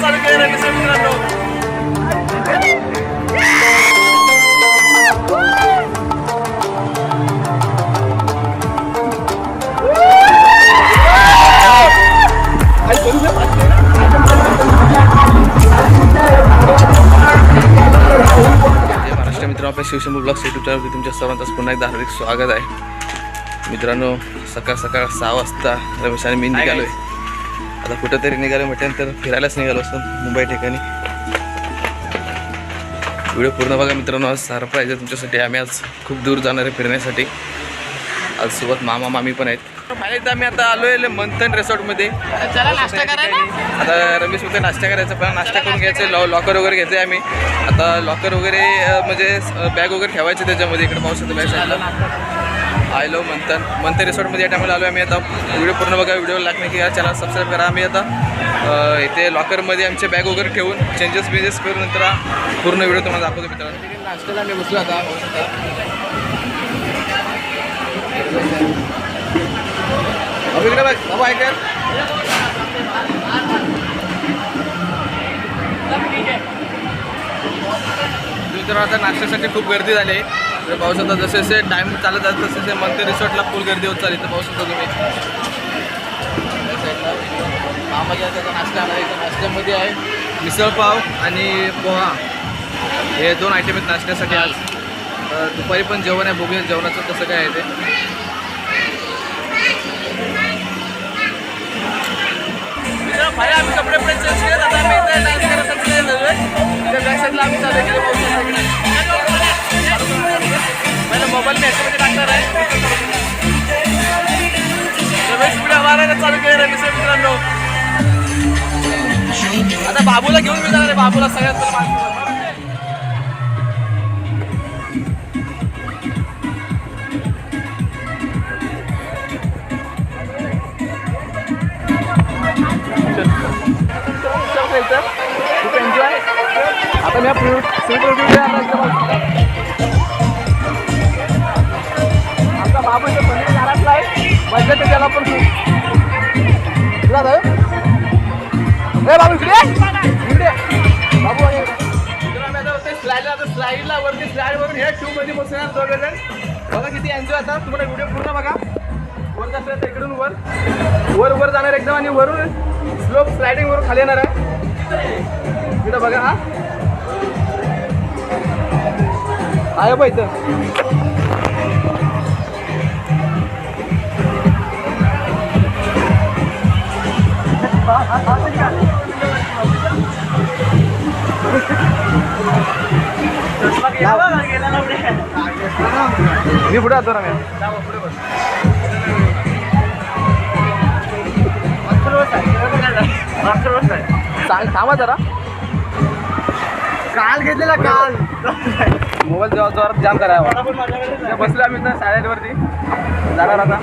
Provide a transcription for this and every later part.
चालू केलं मित्रांनो आपल्या शिवशंभू ब्लॉग्स युट्यूब चॅनलवरती तुमच्या सर्वांचं पुन्हा एकदा हार्दिक स्वागत आहे. मित्रांनो सकाळ सकाळ सहा वाजता रमेश आणि मी निघालो आहे आता कुठंतरी निघालो म्हटल्यानंतर फिरायलाच निघालो असतो मुंबई ठिकाणी. व्हिडिओ पूर्ण बघा मित्रांनो आज सरप्राईज आहे तुमच्यासाठी. आम्ही आज खूप दूर जाणार आहे फिरण्यासाठी. आज सोबत मामा मामी पण आहेत. एकदा आम्ही आता आलो आहे मंथन रिसॉर्टमध्ये चला नाश्ता करायला आता रमेश होते नाश्ता करायचा पण नाश्ता करून घ्यायचं लॉ लॉकर वगैरे घ्यायचं आम्ही. आता लॉकर वगैरे म्हणजे बॅग वगैरे ठेवायचे त्याच्यामध्ये. इकडे पाऊस बॅग साईडला आय लव मंथन. मंथन रिसॉर्टमध्ये या टायमाला आलो आम्ही आता. व्हिडिओ पूर्ण बघा व्हिडिओ लागणे की चॅनल सबस्क्राईब करा आम्ही आता. इथे लॉकरमध्ये आमचे बॅग वगैरे ठेवून चेंजेस बेंजेस करून नंतर पूर्ण व्हिडिओ तुम्हाला दाखवतो मित्रांनो. नाश्त्याला आम्ही बसलो आता इकडे बघ बाबा मित्रांनो आता नाश्त्यासाठी खूप गर्दी झाली. आहे तर पाहू शकता जसे जसे टाईम चालत जात तसे तसे मंदिर रिसॉर्टला फुल गर्दी होत चालली. तर पाहू होतो तुम्ही मामाच्या त्याचा नाश्ता आला इथं नाश्त्यामध्ये आहे. मिसळपाव आणि पोहा. हे दोन आयटम आहेत नाश्त्यासाठी आज. दुपारी पण जेवण आहे बघूया जेवणाचं कसं काय आहे ते. मित्रांनो. आता बाबूला घेऊन मी जाणार बाबूला सगळ्यात पहिलं आता मी फ्रूट फ्रूट आमचा बाबू इथे पनीर घरातला आहे मजा म्हणजे त्याला पण खूप बाबू इकडे ये. इकडे ये. बाबू आहे स्लाईडला स्लाईडला वरती स्लाईड वरून हे ट्यूबमध्ये बसणार दोघे जण बघा किती एन्जॉय आता तुम्हाला व्हिडिओ पूर्ण बघा वर कसं इकडून वर वर वर जाणार एकदम आणि वरून स्लोप स्लायडिंग वरून खाली येणार आहे इकडं बघा हा आहे बा इथं मी पुढे आतो ना मी सांग थांबा जरा. काल घेतलेला काल. मोबाईल जेव्हा जोरात जाम करायला बसलो आम्ही इथं सायलेंट वरती. जाणार आता.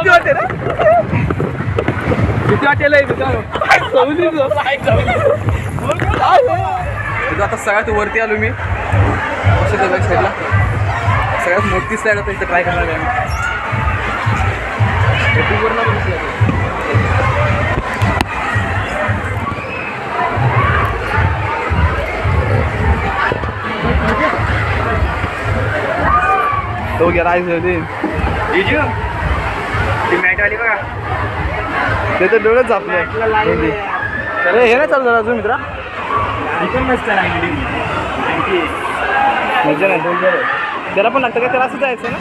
भीती वाटते ना? भीती वाटेल आता सगळ्यात वरती आलो मी. बॅक साईडला. सगळ्यात मोठी साईड आता इथं ट्राय करणार आहे आम्ही. युट्यूबवरनं बघितली आहे. तो तर डोळच झापले. अरे हे नाही चालू झालं अजून मित्रा? मजा नाही. त्याला पण लागतं का? त्याला असं जायचं ना?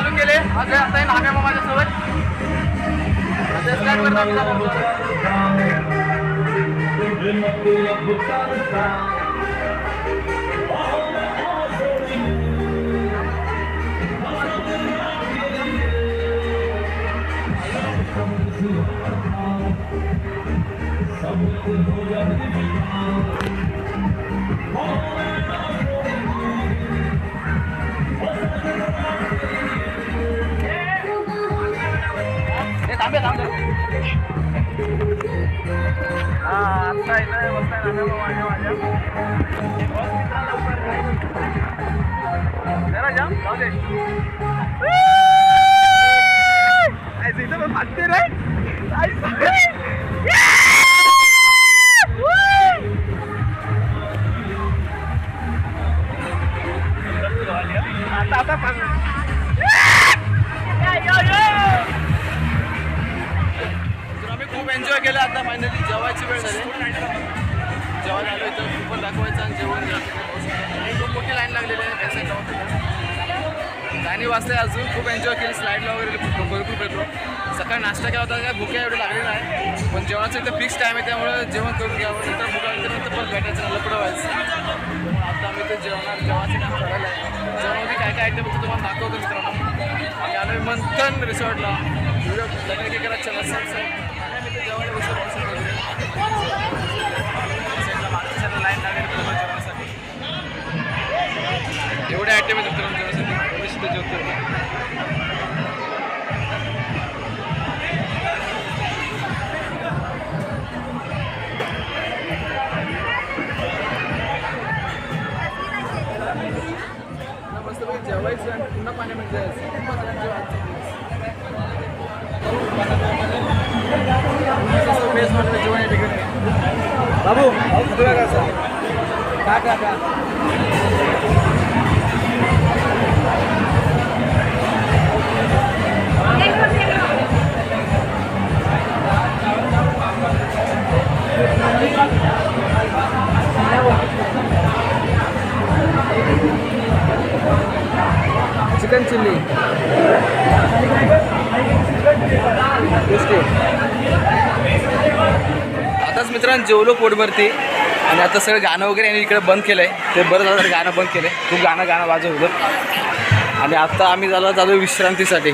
माझे आता नाम्या मग माझ्यासोबत आता स्टार्ट करतो आम्ही जाऊ. ए, एन्जॉय केलं आता फायनली जेवायची वेळ झाली. जेवायला आलो इथं खूपच दाखवायचं आणि जेवण खूप मोठी लाईन लागलेली आहे. त्या गाणी वाजते अजून खूप एन्जॉय केली. स्लाईडला वगैरे खूप भरपूर भेटलो. सकाळी नाश्ता केला होता काय भुक्या एवढी लागली नाही. पण जेवणाचं इथं फिक्स टाईम आहे त्यामुळे जेवण करून घ्यावं नंतर भुका नंतर पण भेटायचं नाही लपडं व्हायचं. आता आम्ही ते जेवणार जेवणाचं काम करायला आहे जेवणामध्ये काय काय आयटम होतं तुम्हाला दाखवतो मित्रांनो. आम्ही मंथन रिसॉर्टला. व्हिडिओ लग्न करायचं करा चला सर सर आम्ही इथे लाईन लागेल जेवणासाठी. एवढे आयटम आहेत मित्रांनो जेवणासाठी एवढे सुद्धा जेवतो मस्तपैकी जेवायचं आणि पुन्हा पाण्यामध्ये जायचं खूप मजा आली जेवायचं. असं बेस्ट वाटलं जेवण या ठिकाणी बाबू तुला कसं का का चिकन चिल्ली. आताच मित्रांनो जेवलो पोटभरती. आणि आता सगळं गाणं वगैरे यांनी इकडे बंद केलं आहे ते बरं झालं गाणं बंद केलं आहे खूप गाणं गाणं वाजत होतं आणि आता आम्ही झालं चालू विश्रांतीसाठी.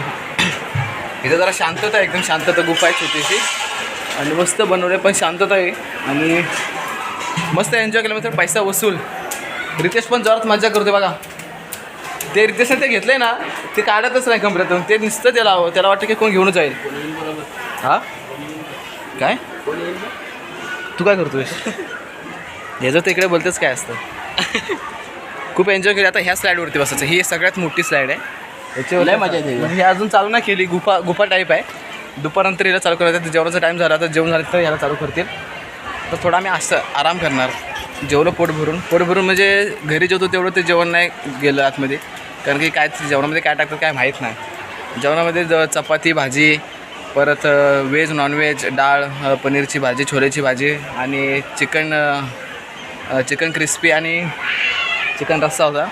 इथं जरा शांतता आहे एकदम शांतता गुफा आहे छोटीशी. आणि मस्त बनवले पण शांतता आहे. आणि मस्त एन्जॉय केलं मित्र पैसा वसूल. रितेश पण जोरात मजा करते बघा. ते रितेशने ते घेतलंय ना ते काढतच नाही कमरेतून. ते नुसतं त्याला हवं त्याला वाटतं की कोण घेऊन जाईल. हा? काय? तू काय करतोय याचं तर इकडे बोलतेच काय असतं? खूप एन्जॉय केली. आता ह्या स्लाईडवरती बसायचं. ही सगळ्यात मोठी स्लाईड आहे. लय मजा येते. ही. अजून चालू नाही केली. गुफा गुफा टाईप आहे. दुपारनंतर हिला चालू करायचं. जेवणाचा टाईम झाला तर जेवण झालं तर ह्याला चालू करतील. तर थोडा आम्ही असं आराम करणार. जेवलं पोट भरून. पोट भरून म्हणजे घरी जेवतो तेवढं ते जेवण नाही गेलं आतमध्ये. कारण की काय जेवणामध्ये काय टाकतात काय माहीत नाही. जेवणामध्ये ज चपाती भाजी परत व्हेज नॉनव्हेज डाळ पनीरची भाजी छोलेची भाजी आणि चिकन चिकन क्रिस्पी आणि चिकन रस्सा होता.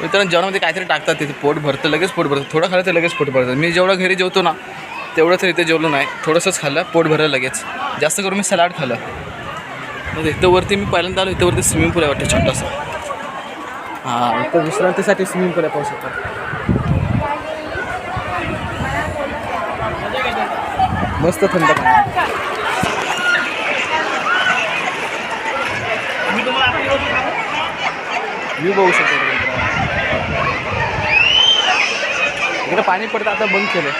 मित्रांनो जेवणामध्ये काहीतरी टाकतात तिथे पोट भरतं लगेच पोट भरतं. थोडं खाल्लं तर लगेच पोट भरतं. मी जेवढं घरी जेवतो ना तेवढं तर इथे जेवलो नाही. थोडंसंच खाल्लं पोट भरलं लगेच. जास्त करून मी सलाड खाल्लं. मग इथं वरती मी पहिल्यांदा आलो इथं वरती स्विमिंग पूल आहे वाटतं छोटासा. हां तर विश्रांतीसाठी स्विमिंग पूल आहे पाहू शकता. मस्त थंड पाणी. व्ह्यू बघू शकतो इकडे. पाणी पडतं आता बंद केलं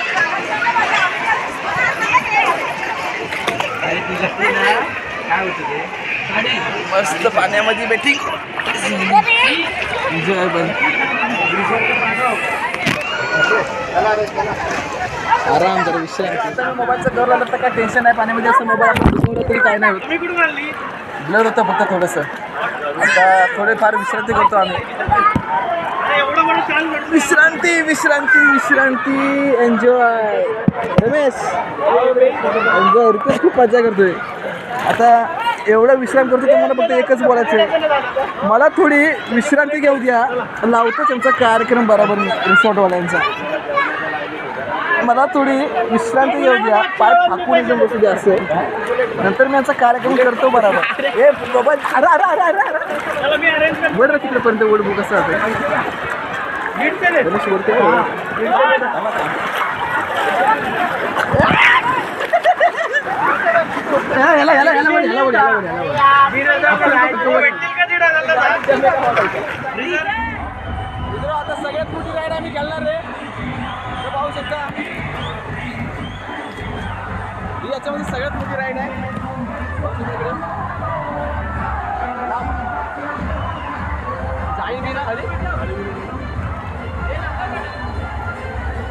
काय होती ते? मस्त पाण्यामध्ये बेटिंग आराम जरा विश्रांती. मोबाईलचं कवर आलं तर काय टेन्शन नाही पाण्यामध्ये असं मोबाईल आपण तरी काय नाही होत ब्लर होतं फक्त थोडंसं. आता थोडेफार विश्रांती करतो आम्ही. विश्रांती विश्रांती विश्रांती. एन्जॉय रमेश. एन्जॉय रितेश खूप मजा करतोय. आता एवढा विश्राम करतो तर मला फक्त एकच बोलायचं आहे. मला थोडी विश्रांती घेऊ द्या. लावतो त्यांचा कार्यक्रम बरोबर रिसॉर्टवाल्यांचा. मला थोडी विश्रांती घेऊ द्या. पाय फाकून एकदम बसू द्या असं. नंतर मी याचा कार्यक्रम करतो बरोबर. ए बाबा अरे अरे अरे अरे वर तिकडेपर्यंत वर बघ कसं असं गणेश वरती आहे. या, याला याला याला वर, याला वर, याला वर, याला वर. मित्र, आता सगळ्यात मोठी राईड आम्ही खेळणार रे पाहू शकता ही याच्यामध्ये सगळ्यात मोठी राईड आहे पाहू इकडे. मी ना खाली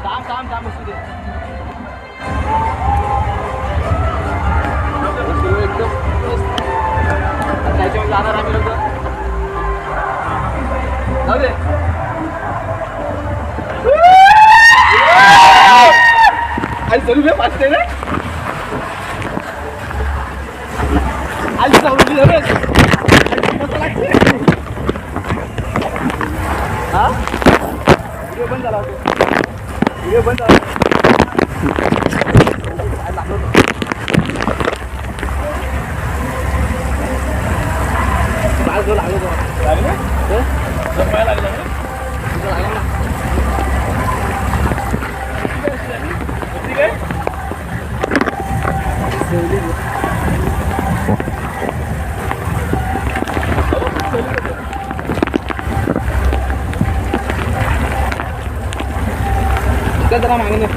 काम काम थांब असू दे आता जाणार आम्ही लोक. जाऊ दे. आज जरूर पाचते ना? इकडे जरा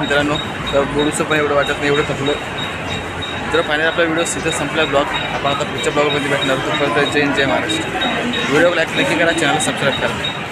मित्रांनो तर बोलूचं पण एवढं वाटत नाही एवढं थकलं. तर फायनल आपला व्हिडिओ सिद्ध संपला ब्लॉग आपण आता पुढच्या ब्लॉगमध्ये भेटणार तोपर्यंत जय जय महाराष्ट्र. व्हिडिओ लाईक नक्की करा चॅनल सबस्क्राईब करा.